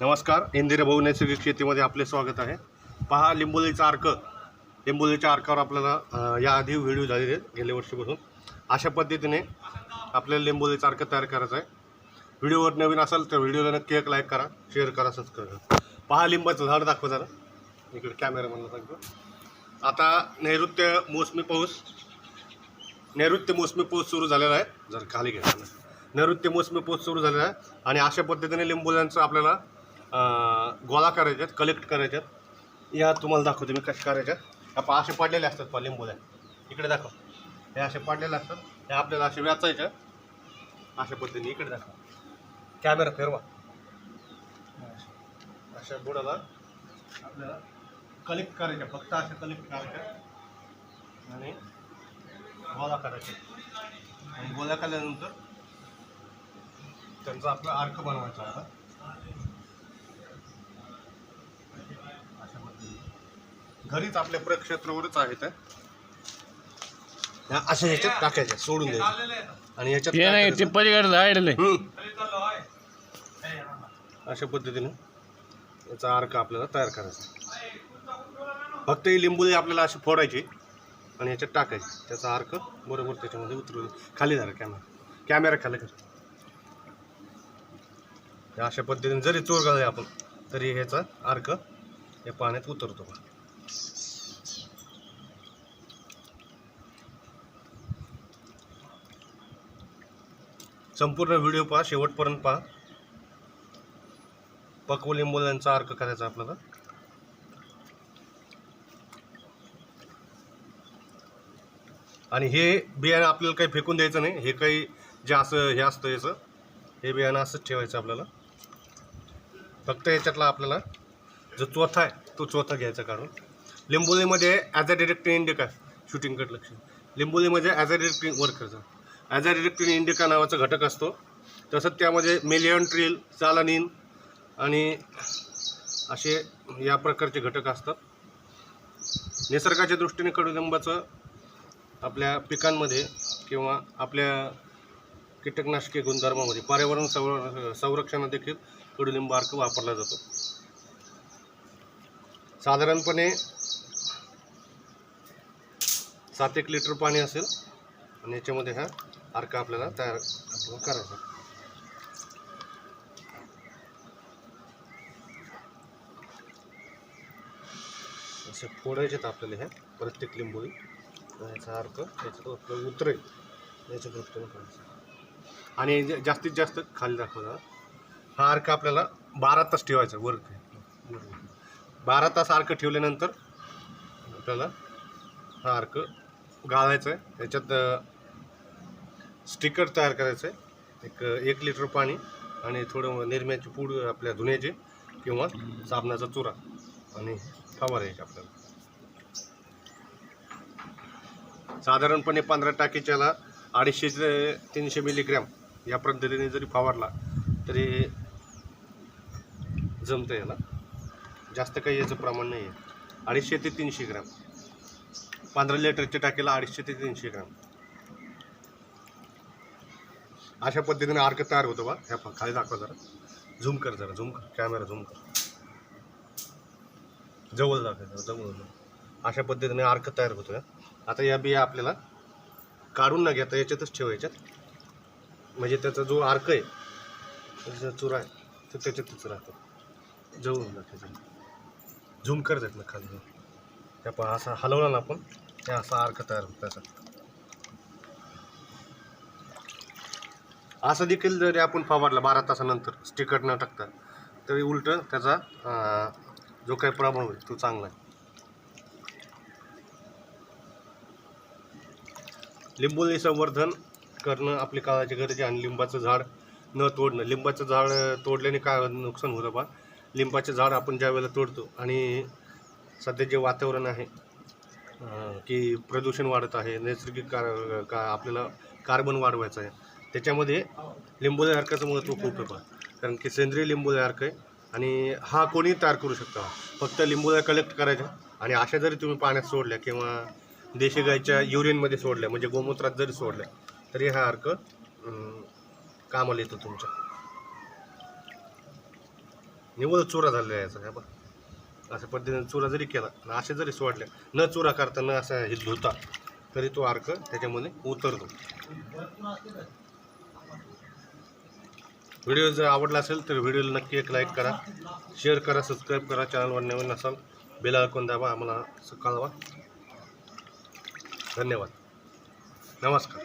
नमस्कार इंदिराभाऊ नैसर्गिक शेतीमध्ये आपले स्वागत आहे. पहा लिंबोलीचा अर्क लिंबोलीच्या अर्कावर आपल्याला याआधी व्हिडिओ झालेले आहेत गेल्या वर्षीपासून. अशा पद्धतीने आपल्याला लिंबोलीचा अर्क तयार करायचा आहे. व्हिडिओवर नवीन असाल तर व्हिडिओला नक्की एक लाईक करा शेअर करा सबस्क्राईब करा. पहा लिंबाचं झाड दाखवा जरा. इकडे कॅमेरामॅनला सांगतो. आता नैऋत्य मोसमी पाऊस नैऋत्य मोसमी पाऊस सुरू झालेला आहे. जर खाली घ्या. नैऋत्य मोसमी पाऊस सुरू झालेला आहे. आणि अशा पद्धतीने लिंबोल्यांचं आपल्याला गोळा करायचे आहेत कलेक्ट करायचे आहेत. या तुम्हाला दाखवते मी कसे करायच्या आपण असे पडलेले असतात पा लिंबोल्या इकडे दाखव. हे असे पडलेले असतात. हे आपल्याला असे व्याचायच्या अशा पद्धतीने इकडे दाखव. कॅमेरा फिरवा. अशा बुडाला आपल्याला कलेक्ट करायच्या फक्त अशा कलेक्ट करायच्या आणि गोळा करायचे आणि गोळा केल्यानंतर त्यांचा आपला अर्क बनवायचा आता अशा पद्धतीने घरीच आपल्या प्रक्षेत्रावरच आहेत हे. ह्या अशा ह्याच्यात टाकायच्या सोडून द्यायच्या. आणि ह्याच्यात ते नाही ते टाकायचं. पलीकडे हम्म. अशा पद्धतीने याचा अर्क आपल्याला तयार करायचा. फक्त ही लिंबुली आपल्याला अशी फोडायची आणि याच्यात टाकायची. त्याचा अर्क बरोबर त्याच्यामध्ये उतरवून खाली धरा कॅमेरा कॅमेरा खाली कर. हे अशा पद्धतीने जरी चोर आपण तरी ह्याचा अर्क या पाण्यात उतरतो. संपूर्ण व्हिडिओ पहा शेवटपर्यंत पहा. पक्व लिंबोल्यांचा अर्क करायचा आपल्याला. आणि हे बियाणं आपल्याला काही फेकून द्यायचं नाही. हे काही जे असं हे असतं याचं हे बियाणं असंच ठेवायचं आपल्याला. फक्त याच्यातला आपल्याला जो चौथा आहे तो चौथा घ्यायचा काढून. लिंबोलीमध्ये ॲज अ डिरेक्टिंग इंडिका शूटिंगकडे लक्ष लिंबोलीमध्ये ॲज अ डिरेक्टिंग वर्करचा ॲज अ इंडिका नावाचा घटक असतो. तसंच त्यामध्ये मेलियन ट्रिल चालानीन आणि असे या प्रकारचे घटक असतात. निसर्गाच्या दृष्टीने कडुलिंबाचं आपल्या पिकांमध्ये किंवा आपल्या कीटकनाशके गुणधर्मामध्ये पर्यावरण संर संरक्षणात देखील कडुलिंब अर्क वापरला जातो. साधारणपणे सात एक लिटर पाणी असेल. आणि याच्यामध्ये हा अर्क आपल्याला तयार आपल्याला करायचा. असे फोडायचेत आपल्याला ह्या प्रत्येक लिंबोळी याचा अर्क याच्यात आपल्याला उतरेल याच्या दृष्टीने करायचं. आणि जे- जास्तीत जास्त खाली दाखवला हा अर्क आपल्याला बारा तास ठेवायचा वर बारा तास अर्क ठेवल्यानंतर आपल्याला हा अर्क गाळायचा आहे. याच्यात स्टिकर तयार करायचं आहे. एक एक लिटर पाणी आणि थोडं निरम्याची पूड आपल्या धुण्याची किंवा साबणाचा चुरा आणि फवारायचे आपल्याला. साधारणपणे पंधरा टाकीच्याला अडीचशे ते तीनशे मिलीग्रॅम या पद्धतीने जरी फवारला तरी जमतं याला. जास्त काही याचं प्रमाण नाही आहे अडीचशे ते तीनशे ग्रॅम. पंधरा लिटरच्या टाकीला अडीचशे ते तीनशे ग्रॅम. अशा पद्धतीने अर्क तयार होतो बा. ह्या खाली दाखवा जरा. झूम कर जरा झूम कर. कॅमेरा झूम कर. जवळ जरा जवळ अशा पद्धतीने अर्क तयार होतो या. आता या बिया आपल्याला काढून न घेता याच्यातच ठेवायच्यात म्हणजे त्याचा जो आर्क आहे त्याचा चुरा आहे तो त्याच्यातच राहतो. जवळून दाखवायचं झूम कर देत ना खाली. त्या पण असा हलवला ना आपण त्या असा अर्क तयार होतो त्याचा. असं देखील जरी आपण फवारला बारा तासानंतर स्टिकट न टाकता तरी उलट त्याचा जो काही प्रभाव होईल तो चांगला आहे. लिंबोली संवर्धन करणं आपली काळाची गरज आहे आणि लिंबाचं झाड न तोडणं. लिंबाचं झाड तोडल्याने काय नुकसान होतं बा? लिंबाचं झाड आपण ज्या वेळेला तोडतो आणि सध्या जे वातावरण आहे की प्रदूषण वाढत आहे नैसर्गिक कार का आपल्याला कार्बन वाढवायचं आहे त्याच्यामध्ये लिंबोल्या अर्काचं महत्त्व खूप आहे कारण की सेंद्रिय लिंबोल्या अर्क आहे. आणि हा कोणी तयार करू शकता. फक्त लिंबोल्या कलेक्ट करायच्या आणि अशा जरी तुम्ही पाण्यात सोडल्या किंवा देशी गाईच्या युरिनमध्ये सोडल्या म्हणजे गोमूत्रात जरी सोडल्या तरी हा अर्क कामाला येतो तुमच्या. निवड चुरा झालेला आहे याचा ह्या बघ. अशा पद्धतीने चुरा जरी केला आणि असे जरी सोडले न चुरा करता न असा हे धुता तरी तो अर्क त्याच्यामध्ये उतरतो. व्हिडिओ जर आवडला असेल तर व्हिडिओला नक्की एक लाईक करा. शेअर करा सबस्क्राईब करा. चॅनलवर नवीन असाल बेल ऐकून दाबा आम्हाला कळवा. धन्यवाद. नमस्कार.